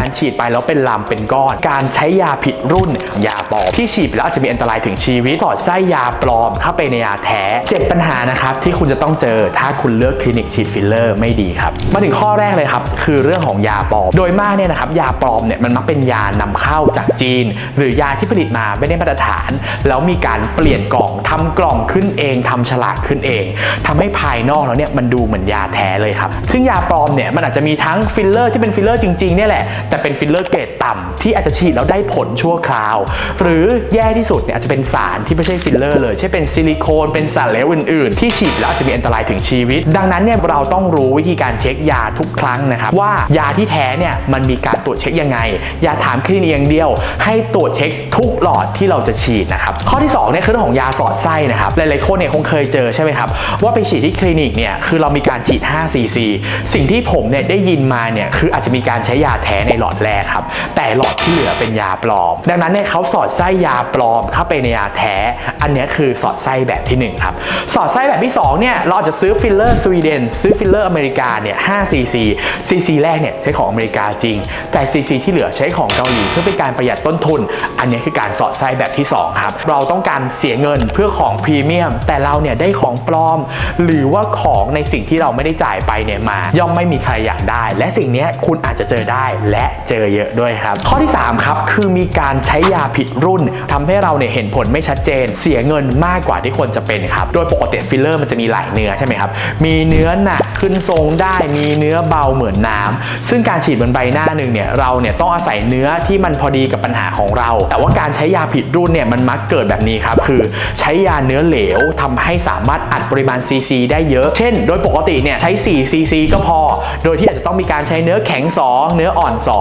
การฉีดไปแล้วเป็นลำเป็นก้อน การใช้ยาผิดรุ่น ยาปลอมที่ฉีดไปแล้วอาจจะมีอันตรายถึงชีวิตสอดไส้ยาปลอมเข้าไปในยาแท้เจ็ดปัญหานะครับที่คุณจะต้องเจอถ้าคุณเลือกคลินิกฉีดฟิลเลอร์ไม่ดีครับมาถึงข้อแรกเลยครับคือเรื่องของยาปลอม โดยมากเนี่ยนะครับยาปลอมเนี่ยมันมักเป็นยานำเข้าจากจีน หรือยาที่ผลิตมาไม่ได้มาตรฐาน แล้วมีการเปลี่ยนกล่องทำกล่องขึ้นเองทำฉลากขึ้นเองทำให้ภายนอกแล้วเนี่ยมันดูเหมือนยาแท้เลยครับซึ่งยาปลอมเนี่ยมันอาจจะมีทั้งฟิลเลอร์ที่เป็นฟิลเลอร์จริงๆเนี่ยแหละแต่เป็นฟิลเลอร์เกรดต่ำที่อาจจะฉีดแล้วได้ผลชั่วคราว หรือแย่ที่สุดเนี่ยอาจจะเป็นสารที่ไม่ใช่ฟิลเลอร์เลยเช่นเป็นซิลิโคนเป็นสารเหลวอื่น ๆ ที่ฉีดแล้วอาจจะมีอันตรายถึงชีวิต ดังนั้นเนี่ยเราต้องรู้วิธีการเช็คยาทุกครั้งนะครับว่ายาที่แท้เนี่ยมันมีการตรวจเช็คยังไง อย่าถามคลินิกอย่างเดียว ให้ตรวจเช็คทุกหลอดที่เราจะฉีดนะครับข้อที่2เนี่ยคือเรื่องของยาสอดไส้นะครับหลายๆคนเนี่ยคงเคยเจอใช่ไหมครับว่าไปฉีดที่คลินิกเนี่ยคือเรามีการฉีด5 cc สิ่งที่ผมเนี่ยได้ยินมาเนี่ยคืออาจจะมีการใช้ยาแท้ในหลอดแรกครับ แต่หลอดที่เหลือเป็นยาปลอม ดังนั้นเนี่ยเขาสอดไส้ยาปลอมเข้าไปในยาแท้ อันนี้คือสอดไส้แบบที่หนึ่งครับ สอดไส้แบบที่สองเนี่ยเราอาจจะซื้อฟิลเลอร์สวีเดนซื้อฟิลเลอร์อเมริกาเนี่ย5 cc cc แรกเนี่ยใช้ของอเมริกาจริง แต่ cc ที่เหลือใช้ของเกาหลีเพื่อเป็นการประหยัดต้นทุน อันนี้คือการสอดไส้แบบที่สองครับเราต้องการเสียเงินเพื่อของพรีเมียม แต่เราเนี่ยได้ของปลอม หรือว่าของในสิ่งที่เราไม่ได้จ่ายไปเนี่ยมา ย่อมไม่มีใครอยากได้ และสิ่งนี้คุณอาจจะเจอได้และเจอเยอะด้วยครับ ข้อที่ 3 ครับ คือมีการใช้ยาผิดรุ่นทำให้เราเนี่ยเห็นผลไม่ชัดเจน เสียเงินมากกว่าที่ควรจะเป็นครับ โดยปกติฟิลเลอร์มันจะมีหลายเนื้อใช่ไหมครับ มีเนื้อหนักขึ้นทรงได้ มีเนื้อเบาเหมือนน้ำซึ่งการฉีดบนใบหน้าหนึ่งเนี่ยเราเนี่ยต้องอาศัยเนื้อที่มันพอดีกับปัญหาของเรา แต่ว่าการใช้ยาผิดรุ่นเนี่ยมันมักเกิดแบบนี้ครับ คือใช้ยาเนื้อเหลวทำให้สามารถอัดปริมาณซีซีได้เยอะ เช่น โดยปกติเนี่ยใช้4ซีซีก็พอ โดยที่อาจจะต้องมีการใช้เนื้อแข็ง 2 เนื้ออ่อน 2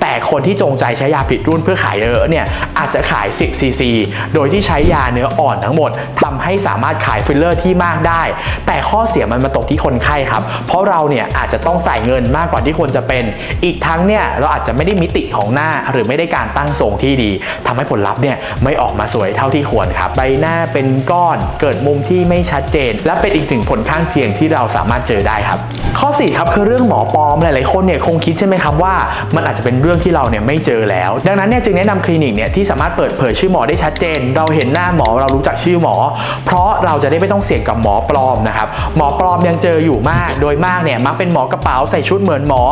แต่คนที่จงใจใช้ยาผิดรุ่นเพื่อขายเยอะเนี่ยอาจจะขาย 10 ซีซี โดยที่ใช้ยาเนื้ออ่อนทั้งหมดทำให้สามารถขายฟิลเลอร์ที่มากได้ แต่ข้อเสียมันมาตกที่คนไข้ครับ เพราะเราเนี่ยอาจจะต้องใส่เงินมากกว่าที่ควรจะเป็น อีกทั้งเนี่ยเราอาจจะไม่ได้มิติของหน้าหรือไม่ได้การตั้งทรงที่ดีทำให้ผลลัพธ์เนี่ยไม่ออกมาสวยเท่าที่ควรครับ ใบหน้าเป็นก้อนเกิดมุมที่ไม่ชัดเจน และเป็นอีกหนึ่งผลข้างเคียงที่เราสามารถเจอได้ครับ ข้อ4ครับคือเรื่องหมอปลอมหลายๆคนเนี่ยคงคิดใช่ไหมครับว่า มันอาจจะเป็นเรื่องที่เราเนี่ยไม่เจอแล้ว ดังนั้นเนี่ยจึงแนะนำคลินิกเนี่ยที่สามารถเปิดเผยชื่อหมอได้ชัดเจน เราเห็นหน้าหมอเรารู้จักชื่อหมอ เพราะเราจะได้ไม่ต้องเสี่ยงกับหมอปลอมนะครับหมอปลอมยังเจออยู่มาก โดยมากเนี่ยมักเป็นหมอกระเป๋าใส่ชุดเหมือนหมอ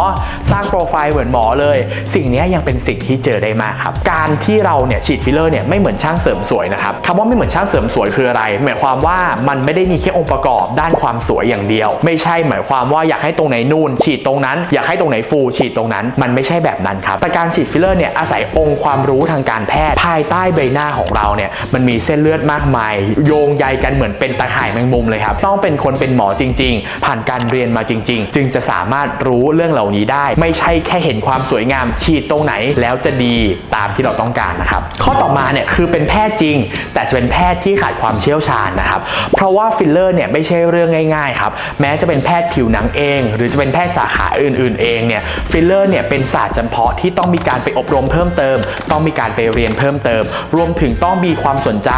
สร้างโปรไฟล์เหมือนหมอเลย สิ่งนี้ยยังเป็นสิ่งที่เจอได้มากครับการที่เราเนี่ยฉีดฟิลเลอร์เนี่ยไม่เหมือนช่างเสริมสวยนะครับคำว่าไม่เหมือนช่างเสริมสวยคืออะไร หมายความว่ามันไม่ได้มีแค่องค์ประกอบด้านความสวยอย่างเดียว ไม่ใช่หมายความว่าอยากให้ตรงไหนนูนฉีดตรงนั้น อยากให้ตรงไหนฟูฉีดตรงนั้น มันไม่ใช่แบบนั้นครับแต่การฉีดฟิลเลอร์เนี่ยอาศัยองค์ความรู้ทางการแพทย์ภายใต้ใบหน้าของเราเนี่ยมันมีเส้นเลือดมากมาย โยงใยกันเหมือนเป็นตะข่ายแมงมุมเลยครับต้องเป็นคนเป็นหมอจริง ๆ ผ่านการเรียนมาจริง ๆ จึงจะสามารถรู้เรื่องเหล่านี้ได้ ไม่ใช่แค่เห็นความสวยงาม ฉีดตรงไหนแล้วจะดีตามที่เราต้องการนะครับข้อต่อมาเนี่ยคือเป็นแพทย์จริง แต่จะเป็นแพทย์ที่ขาดความเชี่ยวชาญนะครับเพราะว่าฟิลเลอร์เนี่ยไม่ใช่เรื่องง่ายๆครับแม้จะเป็นแพทย์ผิวหนังเอง หรือจะเป็นแพทย์สาขาอื่นๆ เองเนี่ยฟิลเลอร์เนี่ยเป็นศาสตร์จำเพาะที่ต้องมีการไปอบรมเพิ่มเติม ต้องมีการไปเรียนเพิ่มเติม รวมถึงต้องมีความสนใจ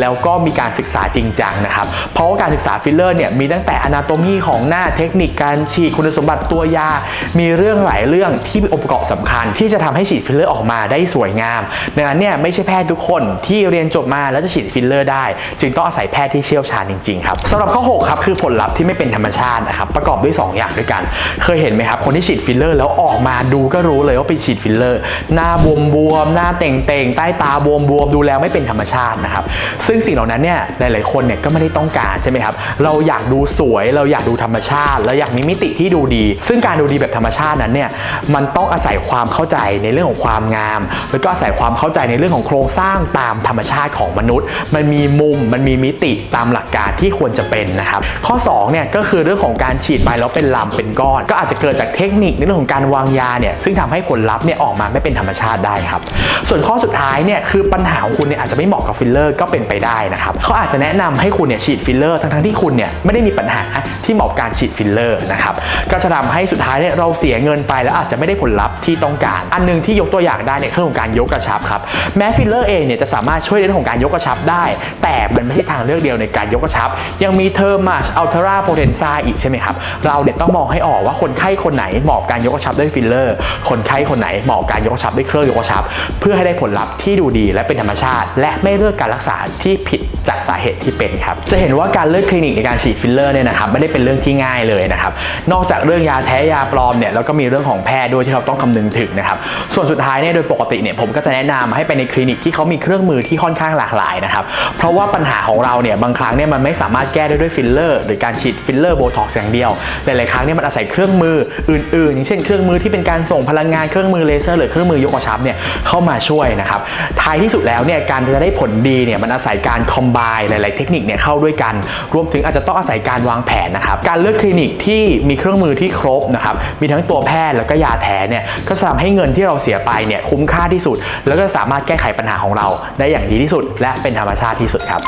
แล้วก็มีการศึกษาจริงจังนะครับเพราะว่าการศึกษาฟิลเลอร์เนี่ยมีตั้งแต่อนาโตมีของหน้าเทคนิคการฉีดคุณสมบัติตัวยา มีเรื่องหลายเรื่องที่เป็นองค์ประกอบสำคัญ ที่จะทำให้ฉีดฟิลเลอร์ออกมาได้สวยงามดังนั้นเนี่ยไม่ใช่แพทย์ทุกคนที่เรียนจบมาแล้วจะฉีดฟิลเลอร์ได้ จึงต้องอาศัยแพทย์ที่เชี่ยวชาญจริงๆครับสำหรับข้อ6ครับคือผลลัพธ์ที่ไม่เป็นธรรมชาตินะครับประกอบด้วย2อย่างด้วยกัน เคยเห็นไหมครับ คนที่ฉีดฟิลเลอร์แล้วออกมาดูก็รู้เลยว่าไปฉีดฟิลเลอร์ หน้าบวมบวมๆหน้าเต่งเต่งๆใต้ตาบวมบวมๆดูแล้วไม่เป็นธรรมชาตินะครับ ซึ่งสิ่งเหล่านั้นเนี่ยหลาย ๆ คนเนี่ยก็ไม่ได้ต้องการใช่ไหมครับ เราอยากดูสวยเราอยากดูธรรมชาติ เราอยากมีมิติที่ดูดี ซึ่งการดูดีแบบธรรมชาตินั้นเนี่ยมันต้องอาศัยความเข้าใจในเรื่องของความงาม แล้วก็อาศัยความเข้าใจในเรื่องของโครงสร้างตามธรรมชาติของมนุษย์ มันมีมุมมันมีมิติตามหลักการที่ควรจะเป็นนะครับ ข้อ2เนี่ยก็คือเรื่องของการฉีดไปแล้วเป็นลำเป็นก้อน ก็อาจจะเกิดจากเทคนิคในเรื่องของการวางยาเนี่ยซึ่งทำให้ผลลัพธ์เนี่ยออกมาไม่เป็นธรรมชาติได้ครับ ส่วนข้อสุดท้ายเนี่ยคือปัญหาของคุณเนี่ยอาจจะไม่เหมาะกับฟิลเลอร์ก็เป็นไปได้นะครับเขาอาจจะแนะนำให้คุณเนี่ยฉีดฟิลเลอร์ทั้งๆที่คุณเนี่ยไม่ได้มีปัญหา ที่เหมาะการฉีดฟิลเลอร์นะครับก็จะทำให้สุดท้ายเนี่ยเราเสียเงินไปแล้วอาจจะไม่ได้ผลลัพธ์ที่ต้องการ อันหนึงที่ยกตัวอย่างได้เนี่ยเรื่องของการยกกระชับครับแม้ฟิลเลอร์เองเนี่ยจะสามารถช่วยในเรื่องของการยกกระชับได้ แต่มันไม่ใช่ทางเลือกเดียวในการยกกระชับ ยังมีเทอร์มาชอัลเทราโพเทนซาอีกใช่ไหมครับเราเนี่ยต้องมองให้ออกว่าคนไข้คนไหนเหมาะการยกกระชับด้วยฟิลเลอร์ คนไข้คนไหนเหมาะกับการยกกระชับด้วยเครื่องยกกระชับ เพื่อให้ได้ผลลัพธ์ที่ดูดีและเป็นธรรมชาติ และไม่เลือกการรักษาที่ผิดจากสาเหตุที่เป็นครับจะเห็นว่าการเลือกคลินิกในการฉีดฟิลเลอร์เนี่ยนะครับไม่ได้เป็นเรื่องที่ง่ายเลยนะครับ นอกจากเรื่องยาแท้ยาปลอมเนี่ยแล้วก็มีเรื่องของแพทย์ด้วยที่เราต้องคำนึงถึงนะครับส่วนสุดท้ายเนี่ยโดยปกติเนี่ยผมก็จะแนะนำให้ไปในคลินิกที่เขามีเครื่องมือที่ค่อนข้างหลากหลายนะครับเพราะว่าปัญหาของเราเนี่ยบางครั้งเนี่ยมันไม่สามารถแก้ได้ด้วยฟิลเลอร์หรือการฉีดฟิลเลอร์โบท็อกซ์อย่างเดียวหลายๆครั้งเนี่ยมันอาศัยเครื่องมืออื่นๆ อย่างเช่นเครื่องมือที่เป็นการส่งพลังงานเครื่องมือเลเซอร์หรือเครื่องมือยกกระชับเนี่ยเข้ามาช่วยนะครับท้ายที่สุดแล้วเนี่ยการจะได้ผลดีเนี่ยมันอาศัยการคอมไบหลาย ๆ เทคนิคเนี่ยเข้าด้วยกัน รวมถึงอาจจะต้องอาศัยการวางแผนนะครับการเลือกคลินิกที่มีเครื่องมือที่ครบนะครับมีทั้งตัวแพทย์แล้วก็ยาแท้เนี่ยก็จะทำให้เงินที่เราเสียไปเนี่ยคุ้มค่าที่สุด แล้วก็สามารถแก้ไขปัญหาของเราได้อย่างดีที่สุด และเป็นธรรมชาติที่สุดครับ